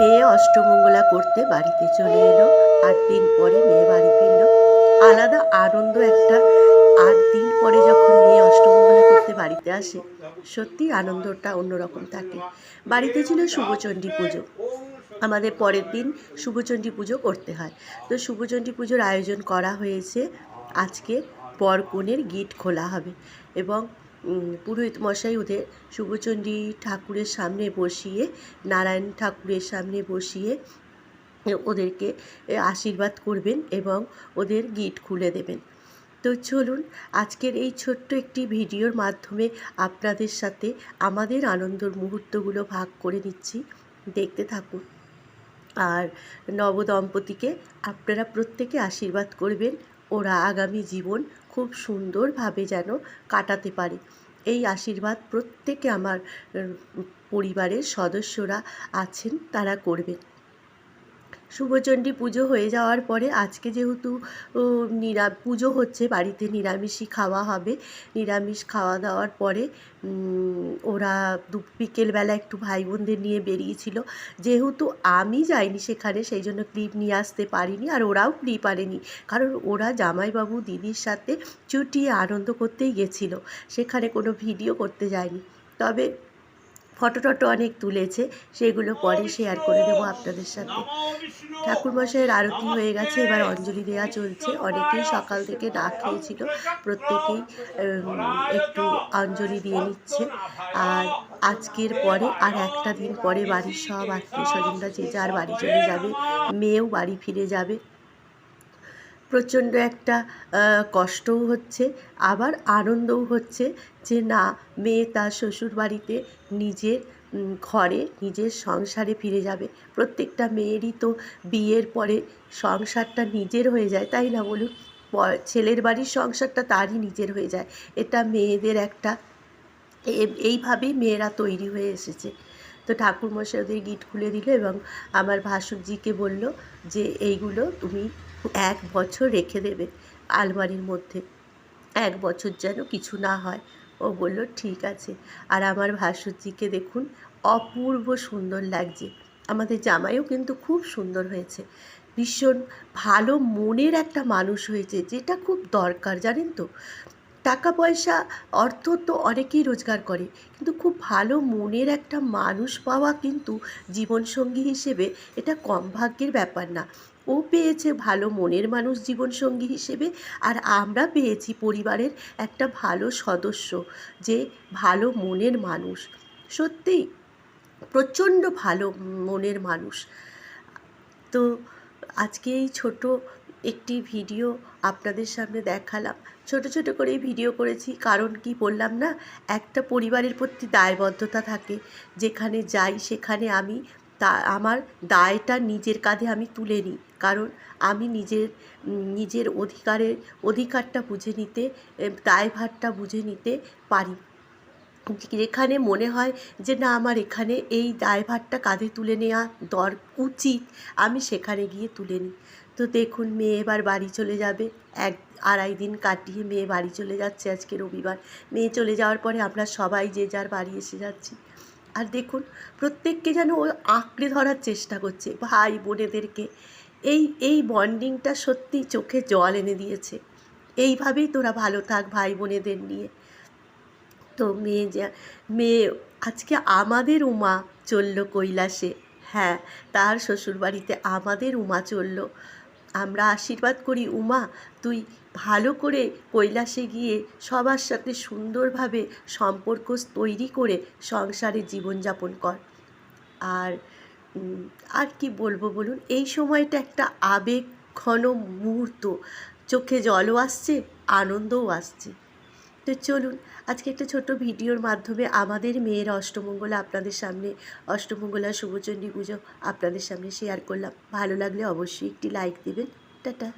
মেয়ে অষ্টমঙ্গলা করতে বাড়িতে চলে এলো। আট দিন পরে মেয়ে বাড়ি ফিরল। আলাদা আনন্দ একটা। আট দিন পরে যখন মেয়ে অষ্টমঙ্গলা করতে বাড়িতে আসে, সত্যি আনন্দটা অন্যরকম থাকে। বাড়িতে ছিল শুভচণ্ডী পুজো। আমাদের পরের দিন শুভচণ্ডী পুজো করতে হয়। তো শুভচণ্ডী পুজোর আয়োজন করা হয়েছে। আজকে বর কনের গিট খোলা হবে এবং পুরোহিত মশাই ওদের শুভচণ্ডী ঠাকুরের সামনে বসিয়ে, নারায়ণ ঠাকুরের সামনে বসিয়ে ওদেরকে আশীর্বাদ করবেন এবং ওদের গিট খুলে দেবেন। তো চলুন, আজকের এই ছোট্ট একটি ভিডিওর মাধ্যমে আপনাদের সাথে আমাদের আনন্দর মুহূর্তগুলো ভাগ করে নিচ্ছি। দেখতে থাকুন। আর নবদম্পতিকে আপনারা প্রত্যেকে আশীর্বাদ করবেন। ওরা আগামী জীবন খুব সুন্দরভাবে যেন কাটাতে পারে। এই আশীর্বাদ প্রত্যেকে আমার পরিবারের সদস্যরা আছেন, তারা করবেন। শুভচণ্ডী পুজো হয়ে যাওয়ার পরে আজকে যেহেতু নিরা, পুজো হচ্ছে বাড়িতে নিরামিষই খাওয়া হবে। নিরামিষ খাওয়া দাওয়ার পরে ওরা দু, বিকেলবেলা একটু ভাই বোনদের নিয়ে বেরিয়েছিল। যেহেতু আমি যাইনি সেখানে, সেই জন্য ক্লিপ নিয়ে আসতে পারিনি আর ওরাও ক্লিপ আনেনি। কারণ ওরা জামাইবাবু দিদির সাথে চুটিয়ে আনন্দ করতেই গেছিল। সেখানে কোনো ভিডিও করতে যায়নি। তবে ফটো টটো অনেক তুলেছে, সেগুলো পরে শেয়ার করে দেবো আপনাদের সাথে ঠাকুরমশাইয়ের আরতি হয়ে গেছে, এবার অঞ্জলি দেওয়া চলছে। অনেকেই সকাল থেকে না খেয়েছিল, প্রত্যেকেই একটু অঞ্জলি দিয়ে নিচ্ছে। আর আজকের পরে আর একটা দিন পরে বাড়ির সব আত্মীয় স্বজনরা যে যার বাড়ি চলে যাবে, মেয়েও বাড়ি ফিরে যাবে। প্রচণ্ড একটা কষ্টও হচ্ছে, আবার আনন্দও হচ্ছে যে না, মেয়ে তার শ্বশুর বাড়িতে নিজের ঘরে, নিজের সংসারে ফিরে যাবে। প্রত্যেকটা মেয়েরই তো বিয়ের পরে সংসারটা নিজের হয়ে যায়, তাই না বলুন? ছেলের বাড়ির সংসারটা তারই নিজের হয়ে যায়। এটা মেয়েদের একটা এইভাবেই মেয়েরা তৈরি হয়ে এসেছে। তো ঠাকুরমশাই ওদের গিট খুলে দিল এবং আমার ভাসুরজিকে বলল যে, এইগুলো তুমি এক বছর রেখে দেবে আলমারির মধ্যে। এক বছর যেন কিছু না হয়। ও বলল, ঠিক আছে। আর আমার ভাসুরজিকে দেখুন, অপূর্ব সুন্দর লাগছে। আমাদের জামাইও কিন্তু খুব সুন্দর হয়েছে। ভীষণ ভালো মনের একটা মানুষ হয়েছে, যেটা খুব দরকার, জানেন তো? টাকা পয়সা অর্থ তো অনেকেই রোজগার করে। কিন্তু খুব ভালো মনের একটা মানুষ পাওয়া কিন্তু জীবনসঙ্গী হিসেবে এটা কম ভাগ্যের ব্যাপার না। ও পেয়েছে ভালো মনের মানুষ জীবনসঙ্গী হিসেবে আর আমরা পেয়েছি পরিবারের একটা ভালো সদস্য যে ভালো মনের মানুষ। সত্যিই প্রচণ্ড ভালো মনের মানুষ। তো আজকে এই ছোট একটি ভিডিও আপনাদের সামনে দেখালাম। ছোট ছোট করেই ভিডিও করেছি, কারণ কি বললাম না? একটা পরিবারের প্রতি দায়বদ্ধতা থাকে। যেখানে যাই, সেখানে আমি তা, আমার দায়টা নিজের কাঁধে আমি তুলে নিই। কারণ আমি নিজের নিজের অধিকারের অধিকারটা বুঝে নিতে দায়ভারটা বুঝে নিতে পারি। যেখানে মনে হয় যে, না, আমার এখানে এই দায়ভারটা কাঁধে তুলে নেওয়া দর, উচিত। আমি সেখানে গিয়ে তুলে নিই। তো দেখুন, মেয়ে এবার বাড়ি চলে যাবে। এক, আড়াই দিন কাটিয়ে মেয়ে বাড়ি চলে যাচ্ছে আজকে রবিবার। মেয়ে চলে যাওয়ার পরে আমরা সবাই যে যার বাড়ি এসে যাচ্ছি। আর দেখুন, প্রত্যেককে যেন ও আঁকড়ে ধরার চেষ্টা করছে ভাই বোনেদেরকে। এই এই বন্ডিংটা সত্যি চোখে জল এনে দিয়েছে। এইভাবেই তোরা ভালো থাক ভাই বোনেদের নিয়ে। তো মেয়ে যা, মেয়ে আজকে আমাদের উমা চলল কৈলাসে। হ্যাঁ তার শ্বশুরবাড়িতে আমাদের উমা চলল। আমরা আশীর্বাদ করি, উমা, তুই ভালো করে কৈলাসে গিয়ে সবার সাথে সুন্দরভাবে সম্পর্ক তৈরি করে সংসারে জীবনযাপন কর। আর আর কি বলব বলুন? এই সময়টা একটা আবেগ ঘন মুহূর্ত। চোখে জলও আসছে, আনন্দও আসছে। তো চলুন আজকে একটা ছোট্ট ভিডিওর মাধ্যমে আমাদের মেয়ের অষ্টমঙ্গলা আপনাদের সামনে, অষ্টমঙ্গলা শুভচণ্ডী পুজো আপনাদের সামনে শেয়ার করলাম। ভালো লাগলে অবশ্যই একটি লাইক দেবেন। টাটা।